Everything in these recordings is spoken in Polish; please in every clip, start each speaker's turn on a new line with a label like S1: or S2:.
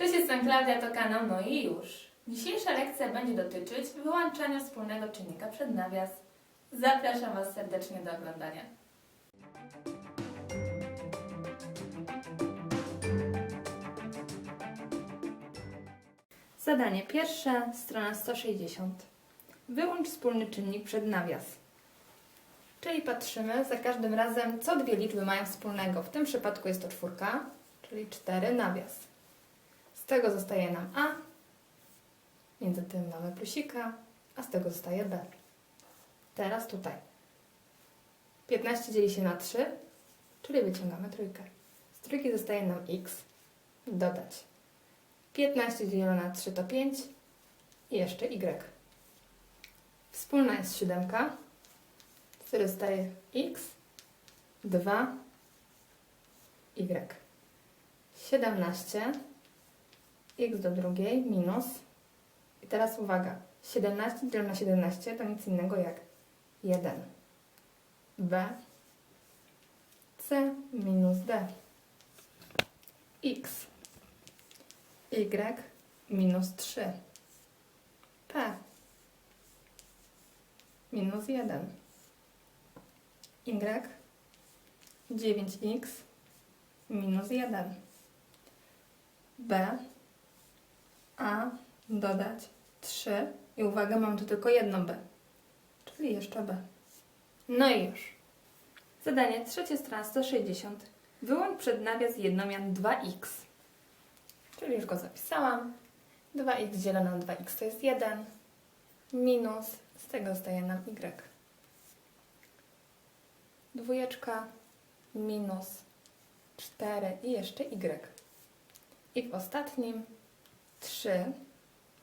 S1: Cześć, jestem Klaudia, to kanał No i już. Dzisiejsza lekcja będzie dotyczyć wyłączania wspólnego czynnika przed nawias. Zapraszam Was serdecznie do oglądania. Zadanie pierwsze, strona 160. Wyłącz wspólny czynnik przed nawias. Czyli patrzymy za każdym razem, co dwie liczby mają wspólnego. W tym przypadku jest to czwórka, czyli 4 nawias. Z tego zostaje nam A, między tym mamy plusika, a z tego zostaje B. Teraz tutaj. 15 dzieli się na 3, czyli wyciągamy trójkę. Z trójki zostaje nam x, dodać. 15 dzielone na 3 to 5 i jeszcze y. Wspólna jest siódemka, który zostaje x, 2, y. 17 x do drugiej minus i teraz uwaga 17 dzielone na 17 to nic innego jak 1 b c minus d. X. Y minus 3 p. Minus 1 y 9x minus 1 b a dodać 3 i uwaga, mam tu tylko jedno B, czyli jeszcze B. No i już. Zadanie trzecie, strona 160. Wyłącz przed nawias jednomian 2x. Czyli już go zapisałam. 2x dzielone na 2x to jest 1. Minus, z tego zostaje nam y. Dwójeczka minus 4 i jeszcze y. I w ostatnim 3.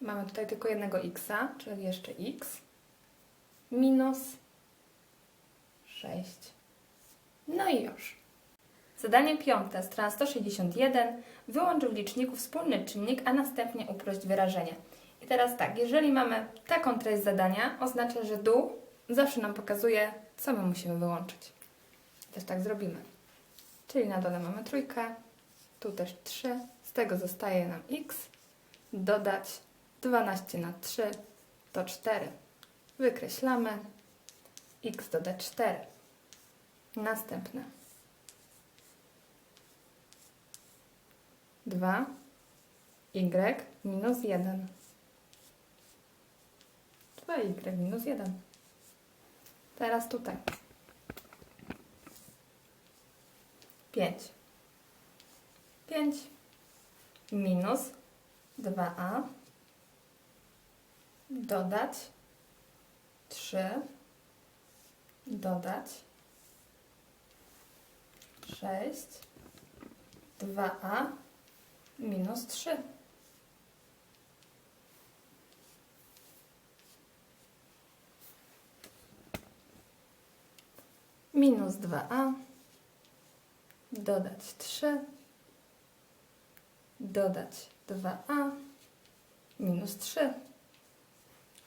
S1: Mamy tutaj tylko jednego x, czyli jeszcze x. Minus 6. No i już. Zadanie piąte, strona 161. Wyłącz w liczniku wspólny czynnik, a następnie uprość wyrażenie. I teraz tak, jeżeli mamy taką treść zadania, oznacza, że dół zawsze nam pokazuje, co my musimy wyłączyć. Też tak zrobimy. Czyli na dole mamy trójkę, tu też 3, z tego zostaje nam x, dodać 12 na 3 to 4. Wykreślamy. x dodać 4. Następne. 2 y minus 1. 2y minus 1. Teraz tutaj. 5. 5 minus 2a dodać. 3 dodać. 6 2a minus 3 minus 2a dodać 3 dodać 2a minus 3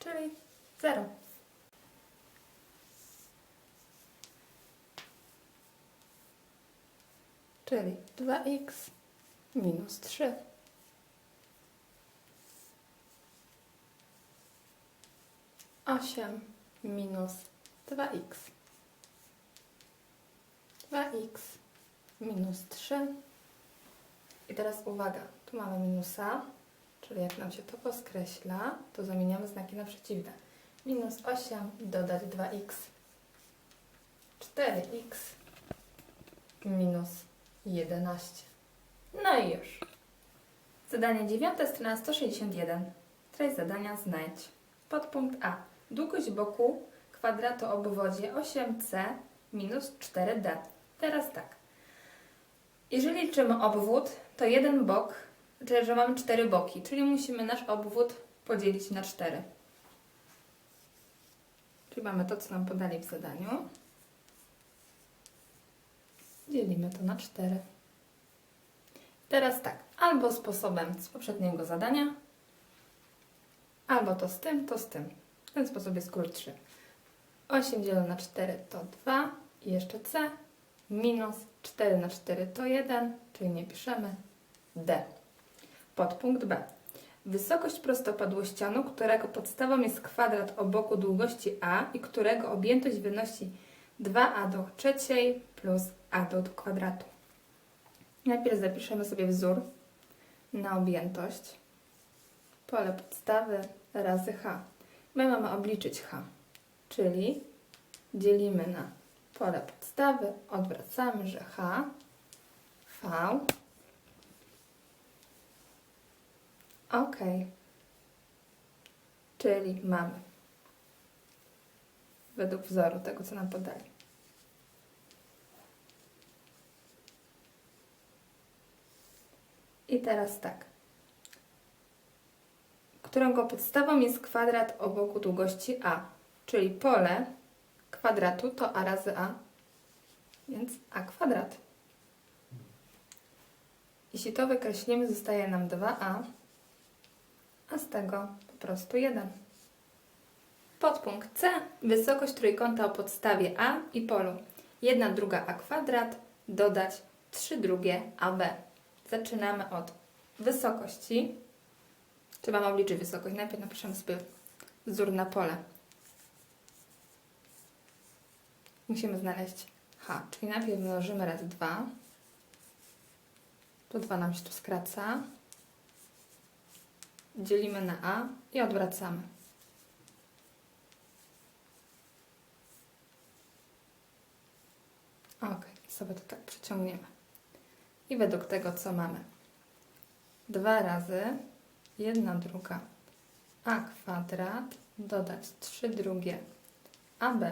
S1: czyli 0. Czyli 2x minus 3. Osiem minus 2x. 2x minus 3. I teraz uwaga, tu mamy minusa, Czyli jak nam się to poskreśla, to zamieniamy znaki na przeciwne. Minus 8 dodać 2x. 4x minus 11. No i już. Zadanie 9, strona 161. Treść zadania znajdź. Podpunkt A. Długość boku kwadratu o obwodzie 8c minus 4d. Teraz tak. Jeżeli liczymy obwód, to jeden bok czyli że mamy cztery boki, czyli musimy nasz obwód podzielić na cztery. Czyli mamy to, co nam podali w zadaniu. Dzielimy to na cztery. Teraz tak, albo sposobem z poprzedniego zadania, albo to z tym, to z tym. Ten sposób jest krótszy. 8 dzielone na 4 to 2 i jeszcze c minus 4 na 4 to 1, czyli nie piszemy d. Podpunkt B. Wysokość prostopadłościanu, którego podstawą jest kwadrat o boku długości a i którego objętość wynosi 2a do trzeciej plus a do kwadratu. Najpierw zapiszemy sobie wzór na objętość. Pole podstawy razy h. My mamy obliczyć h, czyli dzielimy na pole podstawy, odwracamy, że h, v, ok, czyli mamy według wzoru tego, co nam podali. I teraz tak. Którego podstawą jest kwadrat o boku długości a, czyli pole kwadratu to a razy a, więc a kwadrat. Jeśli to wykreślimy, zostaje nam 2a, a z tego po prostu 1. Podpunkt C. Wysokość trójkąta o podstawie a i polu 1 druga a kwadrat dodać 3 drugie ab. Zaczynamy od wysokości. Trzeba obliczyć wysokość. Najpierw napiszemy sobie wzór na pole. Musimy znaleźć h, czyli najpierw mnożymy razy 2. To 2 nam się tu skraca. Dzielimy na a i odwracamy. Ok, sobie to tak przeciągniemy. I według tego, co mamy. 2 razy 1 druga a kwadrat dodać 3 drugie ab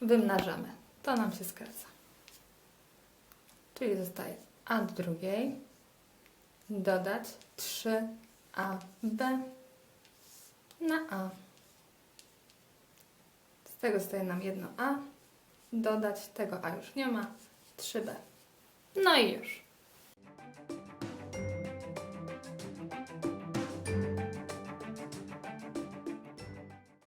S1: Wymnażamy. To nam się skraca. Czyli zostaje a do drugiej dodać 3ab na a. Z tego zostaje nam jedno a. Dodać tego a już nie ma. 3b. No i już.